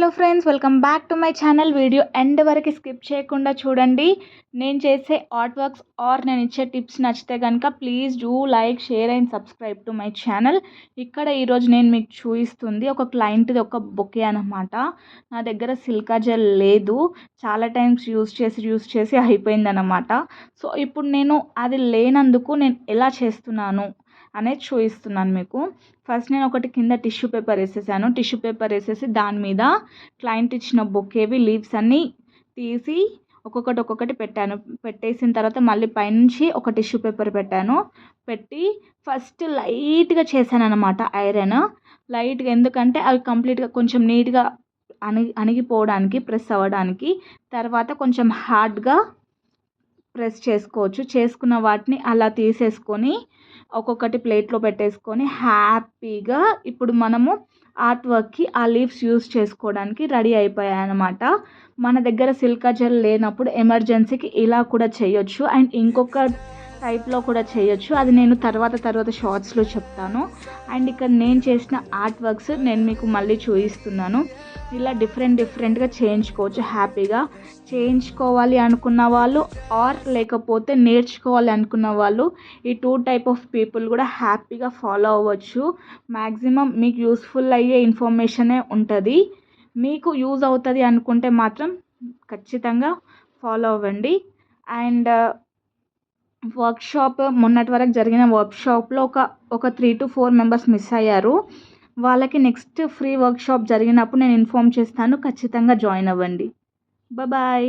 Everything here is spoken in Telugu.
Hello friends welcome back to my channel. Video end వరకు స్కిప్ చేయకుండా చూడండి. నేను చేసే ఆర్ట్ వర్క్స్ ఆర్ నేను ఇచ్చే టిప్స్ నచ్చితే కనుక please do like share and subscribe to my channel. ఇక్కడ ఈరోజు నేను మీకు చూపిస్తుంది ఒక క్లయింట్ది ఒక బొకే అనమాట నా దగ్గర సిల్కా జెల్ లేదు. చాలా టైమ్స్ యూస్ చేసి యూస్ చేసి అయిపోయిందనమాట సో ఇప్పుడు నేను అది లేనందుకు నేను ఎలా చేస్తున్నాను? అనేది చూపిస్తున్నాను మీకు. ఫస్ట్ నేను ఒకటి కింద టిష్యూ పేపర్ వేసేసాను. టిష్యూ పేపర్ వేసేసి దాని మీద క్లయింట్ ఇచ్చిన బొకేవి లీవ్స్ అన్నీ తీసి ఒక్కొక్కటి ఒక్కొక్కటి పెట్టాను. పెట్టేసిన తర్వాత మళ్ళీ పైనుంచి ఒక టిష్యూ పేపర్ పెట్టాను. పెట్టి ఫస్ట్ లైట్గా చేశాను అనమాట ఐరన్ లైట్గా ఎందుకంటే అవి కంప్లీట్గా కొంచెం నీట్గా అణి అణిగిపోవడానికి ప్రెస్ అవ్వడానికి తర్వాత కొంచెం హార్డ్గా ప్రెస్ చేసుకోవచ్చు. చేసుకున్న వాటిని అలా తీసేసుకొని ఒక్కొక్కటి ప్లేట్లో పెట్టేసుకొని హ్యాపీగా ఇప్పుడు మనము ఆర్ట్ వర్క్కి ఆ లీవ్స్ యూస్ చేసుకోవడానికి రెడీ అయిపోయాయి అనమాట మన దగ్గర సిల్కా జెల్ లేనప్పుడు ఎమర్జెన్సీకి ఇలా కూడా చేయొచ్చు. అండ్ ఇంకొక టైప్లో కూడా చేయొచ్చు. అది నేను తర్వాత తర్వాత షార్ట్స్లో చెప్తాను. అండ్ ఇక్కడ నేను చేసిన ఆర్ట్ వర్క్స్ నేను మీకు మళ్ళీ చూపిస్తున్నాను. ఇలా డిఫరెంట్ డిఫరెంట్గా చేయించుకోవచ్చు హ్యాపీగా. చేయించుకోవాలి అనుకున్న వాళ్ళు ఆర్ లేకపోతే నేర్చుకోవాలి అనుకున్న వాళ్ళు ఈ టూ టైప్ ఆఫ్ పీపుల్ కూడా హ్యాపీగా ఫాలో అవ్వచ్చు. మ్యాక్సిమం మీకు యూస్ఫుల్ అయ్యే ఇన్ఫర్మేషనే ఉంటుంది. మీకు యూజ్ అవుతుంది అనుకుంటే మాత్రం ఖచ్చితంగా ఫాలో అవ్వండి. అండ్ వర్క్షాప్ మొన్నటి వరకు జరిగిన వర్క్షాప్లో ఒక ఒక three two four members miss అయ్యారు. వాళ్ళకి నెక్స్ట్ ఫ్రీ వర్క్షాప్ జరిగినప్పుడు నేను ఇన్ఫామ్ చేస్తాను. ఖచ్చితంగా జాయిన్ అవ్వండి. బాయ్